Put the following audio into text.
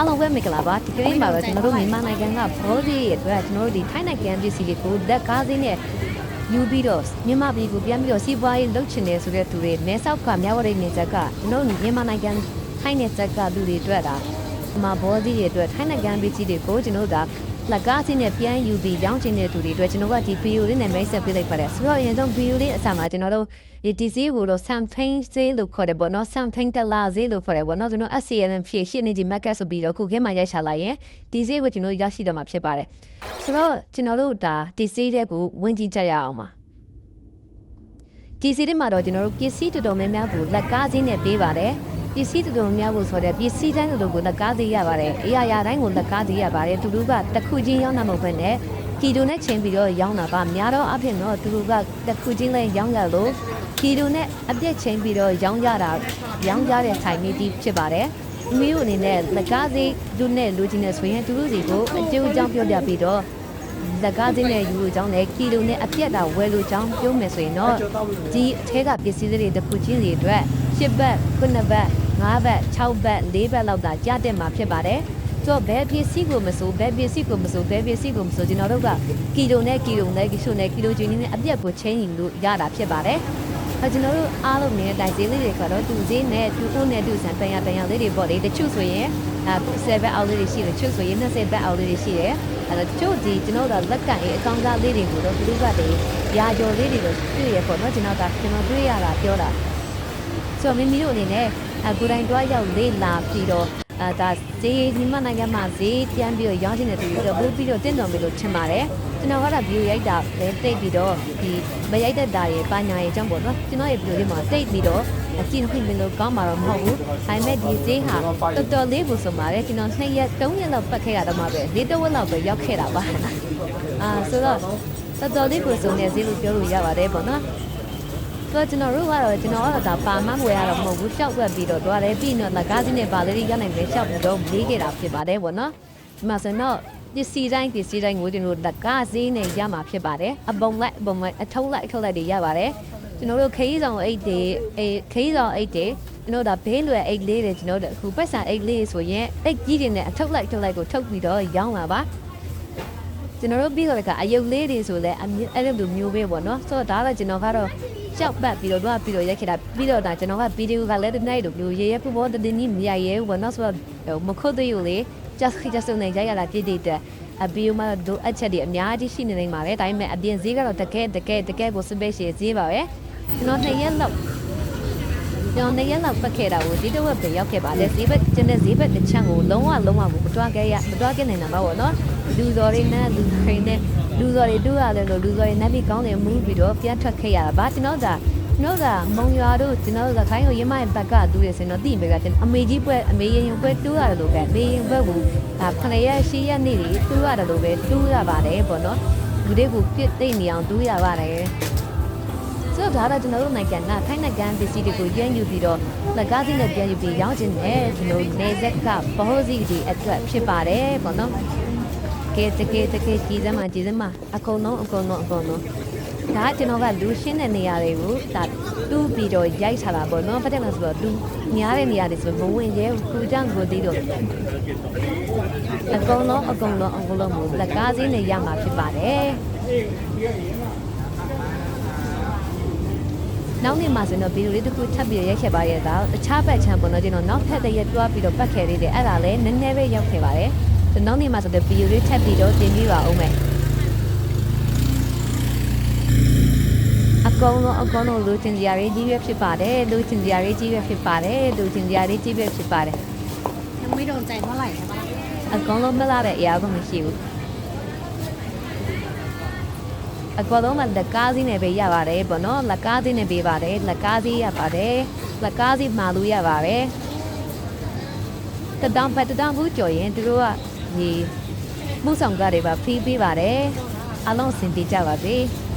အားလုံးပဲမင်္ဂလာပါဒီကနေ့မှာတော့ကျွန်တော်တို့မြန်မာနိုင်ငံကဘောကြီးရဲ့အတွက်ကျွန်တော်တို့ဒီထိုင်းနိုင်ငံပြည်စီတွေကိုလက်ကားစင်းနဲ့ယူပြီးတော့မြန်မာပြည်ကိုပြန်ပြီးတော့စီးပွားရေးလုပ်ချင်တယ်ဆိုတဲ့သူတွေမဲဆောက်ကမြဝတီနေချက်ကကျွန်တော်တို့မြန်မာနိုင်ငံထိုင်းနယ်ချက်ကလူတွေအတွက်ဒါမှာဘောကြီးရဲ့အတွက်ထိုင်းနိုင်ငံပြည်စီတွေကိုကျွန်တော်တို့ဒါ လက်ကားစင်းနဲ့ပြန်ယူပြီးရောင်းချင်တဲ့သူတွေအတွက်ကျွန်တော်ကဒီဗီဒီယိုလေးနဲ့မိတ်ဆက်ပေးလိုက်ပါတယ်ဆိုတော့အရင်ဆုံးဗီဒီယိုလေးအစမှာကျွန်တော်တို့ဒီဒီစီကိုတော့ something စေးလို့ခေါ်တယ်ပေါ့နော် something တလာစေးလို့ခေါ်တယ်ပေါ့နော်ကျွန်တော် SCLM ဖြည့်ရှင်းနေဒီ market ဆိုပြီးတော့ခုခင်းမှာရိုက်ချလာရင်ဒီစေးကိုကျွန်တော်ရရှိတော့မှာဖြစ်ပါတယ်ဆိုတော့ကျွန်တော်တို့ဒါဒီစေးတဲ့ကိုဝင်ကြည့်ကြရအောင်ပါဒီစီးတွေမှာတော့ကျွန်တော်တို့ပစ္စည်းတော်တော်များများကိုလက်ကားစင်းနဲ့ပေးပါတယ် ပစ္စည်းတော်တော်များများကိုဆိုတဲ့ပစ္စည်းတိုင်းလိုကိုလက်ကားသေးရပါတယ်အရာရာတိုင်းကိုလက်ကားသေးရပါတယ်သူတို့ကတစ်ခုချင်းရောင်းတာမဟုတ်ဘဲနဲ့ကီတိုနဲ့ချင်းပြီးတော့ရောင်းတာပါများတော့အဖြစ်တော့သူတို့ကတစ်ခုချင်းလဲရောင်းရလို့ကီတိုနဲ့အပြက်ချင်းပြီးတော့ရောင်းကြတာရောင်းကြတဲ့ဆိုင်နေတီးဖြစ်ပါတယ်အမီးတို့အနေနဲ့လက်ကားသေးလူနဲ့လူချင်းနဲ့ဆိုရင်သူတို့စီကိုအကျိုးအကြောင်းပြောပြပြီးတော့လက်ကားသေးနဲ့ယူလို့ကြောင်းနဲ့ကီလိုနဲ့အပြက်တာဝယ်လို့ကြောင်းပြောမယ်ဆိုရင်တော့ဒီအထက်ကပစ္စည်းတွေတစ်ခုချင်းစီအတွက် 10ဘတ်9ဘတ်5ဘတ်6ဘတ်4ဘတ်လောက်သာကြတဲ့မှာဖြစ်ပါတယ်ဆိုတော့ဘယ်ပစ္စည်းကိုမဆိုဘယ်ပစ္စည်းကိုမဆိုဘယ်ပစ္စည်းကိုမဆိုကျွန်တော်တို့ကကီလိုနဲ့ကီလိုနဲ့ကီဆိုနဲ့ကီလိုချင်းနဲ့အပြက်ကိုချင်းရင်လို့ရတာဖြစ်ပါတယ်အဲကျွန်တော်တို့အားလုံးနဲ့တိုင်ဈေးလေးတွေကတော့တူဈေးနဲ့တူဦးနဲ့တူဆန်တန်ရတန်ရလေးတွေပေါ့လေတချို့ဆိုရင်အဲ7ဘတ်အောက်လေးတွေရှိတယ်တချို့ဆိုရင်20ဘတ်အောက်လေးတွေရှိတယ်အဲတော့တချို့ဒီကျွန်တော်တို့လက်ကင်အကောင့်သားလေးတွေကိုတော့သူတို့ကတည်းရာကျော်လေးတွေကိုတွေ့ရပေါ့နော်ကျွန်တော်ကကျွန်တော်တွေ့ရတာပြောတာ ဆိုတော့မိမိတို့အနေနဲ့အကိုယ်တိုင်တွားရောက်လေးလာပြီးတော့အဲဒါဈေးဒီမနိုင်ငံမှာဈေးပြန်ပြီးတော့ရောင်းချင်တဲ့သူတွေတော့ပို့ပြီးတော့တင့်တော်ပြီလို့ထင်ပါတယ်ကျွန်တော်ကတော့ဗီဒီယိုရိုက်တာပဲတိတ်ပြီးတော့ဒီမရိုက်တတ်တာရေပါညာရေအကြောင်းပေါ့နော်ကျွန်တော်ရဲ့ဗီဒီယိုလေးမှာတိတ်ပြီးတော့အကြည့်ခွင့်မလို့ကောင်းမှာတော့မဟုတ်ဘူးဒါပေမဲ့ဒီဈေးဟာတော်တော်လေးကိုဆိုပါတယ်ကျွန်တော်2ရက်3ရက်လောက်ပတ်ခဲ့ရတော့မှပဲ၄တဝက်လောက်ပဲရောက်ခဲ့တာပါအာဆိုတော့တော်တော်လေးကိုစုံနေဈေးလို့ပြောလို့ရပါတယ်ပေါ့နော် ဆိုတော့ကျွန်တော်တို့ကတော့ကျွန်တော်ကတော့ဒါပါမဝယ်ရတော့မဟုတ်ဘူးရှောက်ွက်ပြီးတော့သွားတယ်ပြီးတော့လက်ကားစင်းနဲ့ပါလေးရနိုင်ပဲရှောက်ပြီးတော့လေးခဲ့တာဖြစ်ပါတယ်ပေါ့နော်ဒီမှာဆိုတော့ပစ္စည်းတိုင်းပစ္စည်းတိုင်းကိုကျွန်တော်တို့လက်ကားစင်းနဲ့ရမှာဖြစ်ပါတယ်အပုံလိုက်အပုံလိုက်အထုံးလိုက်အထုံးလိုက်တွေရပါတယ်ကျွန်တော်တို့ခရီးဆောင်အိတ်တွေအေးခရီးဆောင်အိတ်တွေကျွန်တော်ဒါဘေးလွယ်အိတ်လေးတွေကျွန်တော်တို့အခုပတ်စံအိတ်လေးဆိုရင်အိတ်ကြီးတွေနဲ့အထုပ်လိုက်အထုပ်လိုက်ကိုထုတ်ပြီးတော့ရောင်းလာပါကျွန်တော်တို့ပြီးတော့ကအယုတ်လေးတွေဆိုလဲအဲ့လိုမျိုးပဲပေါ့နော်ဆိုတော့ဒါကကျွန်တော်ကတော့ ကြောက်ပတ်ပြီးတော့တော့ပြီးတော့ရိုက်ခဲ့တာပြီးတော့ဒါကျွန်တော်ကဗီဒီယိုကလည်းတနေ့တို့မျိုးရေရပူပေါ်တတင်းကြီးမရရဲဘောနော်ဆိုတော့မခုတ်သေးဘူးလေ just just နေရိုက်ရတာပြည့်တည်တဲ့အဘီယိုမှာဒိုအချက်တွေအများကြီးရှိနေနေမှာပဲဒါပေမဲ့အပြင်ဈေးကတော့တကယ်တကယ်တကယ်ကို special ဈေးပါပဲကျွန်တော်နှစ်ရက်လောက် ကျွန်တော်နှစ်ရက်လောက်ပတ်ခဲ့တာကိုဒီတစ်ဝက်ပဲရောက်ခဲ့ပါလေဈေးဘက်ကျင်းတဲ့ဈေးဘက်တစ်ချမ်းကိုလုံးဝလုံးဝကိုမတွားခဲ့ရမတွားခဲ့နိုင်တာပါဘောနော်လူစော်တွေနဲ့လူတွေနဲ့လူစော်တွေတူရတယ်လို့လူစော်တွေနပ်ပြီးကောင်းတယ်မူးပြီးတော့ပြန်ထွက်ခဲ့ရတာဗာကျွန်တော်ဒါကျွန်တော်ကမုံရွာတို့ကျွန်တော်ကခိုင်းကိုရမရဲ့ဘက်ကတူးရစင်တော့တိမေကကျွန်တော်အမေကြီးပွဲအမေရင်ရင်ပွဲတူးရတယ်လို့ပဲအမေရင်ဘက်ကိုဒါခဏရက်ရှိရက်နေ့တွေတူးရတယ်လို့ပဲတူးရပါတယ်ပေါ့နော်လူတွေကိုပြစ်သိမ့်နေအောင်တူးရပါတယ် ဆိုတော့ဒါကကျွန်တော်တို့နိုင်ငံကထိုင်းနိုင်ငံပစ္စည်းတွေကိုရမ်းယူပြီးတော့လက်ကားစီးနဲ့ပြန်ယူပြီးရောင်းခြင်းနဲ့ကျွန်တော်နေဇက်ကဘဟိုစီဒီအတွက်ဖြစ်ပါတယ်ပေါ့နော်ကဲတကယ်တကယ်ကြည်စမ်းမှာကြည်စမ်းမှာအကုန်လုံးအကုန်လုံးအကုန်လုံးဒါကကျွန်တော်ကလူရှင်းတဲ့နေရာတွေကိုဒါတူးပြီးတော့ရိုက်ထားတာပေါ့နော်ဘာတဲ့လဲဆိုတော့လူများတဲ့နေရာတွေဆိုမဝင်ရဲဘူးကိုကြောင့်ကိုတီးတော့အကုန်လုံးအကုန်လုံးအကုန်လုံးကိုလက်ကားစင်းနဲ့ရမှာဖြစ်ပါတယ် နောက်နေ့မှဆိုရင်တော့ဗီဒီယိုလေးတစ်ခုထပ်ပြီးရိုက်ခဲ့ပါရဲ့သားတခြားဘက်ချမ်းပေါ်တော့ကျွန်တော်နောက်ထပ်တစ်ရက်တွားပြီးတော့ပတ်ခဲ့သေးတယ်အဲ့ဒါလည်းနည်းနည်းပဲရောက်ခဲ့ပါတယ်ကျွန်တော်နေ့မှဆိုတော့ဗီဒီယိုလေးထပ်ပြီးတော့တင်ပြပါဦးမယ်အကောင်လုံးအကောင်လုံးလူချင်းကြရည်ကြီးပဲဖြစ်ပါတယ်လူချင်းကြရည်ကြီးပဲဖြစ်ပါတယ်လူချင်းကြရည်ကြီးပဲဖြစ်ပါတယ်။ငွေတော့ကြိုက်သွားလိုက်ရပါလား။အကောင်လုံးမလာတဲ့အရာကမရှိဘူး။ အကောင်လုံးကလက်ကားစီးနဲ့ပဲရပါတယ်ပေါ့နော်လက်ကားစီးနဲ့ပေးပါတယ်လက်ကားစီးရပါတယ်လက်ကားစီးမှာလို့ရပါတယ်တတောင်ဖက်တတောင်ဘူးကြော်ရင်သူတို့ကဒီမှုဆောင်ကားတွေပါဖီးပေးပါတယ်အလုံးအဆင်ပြေကြပါစေ။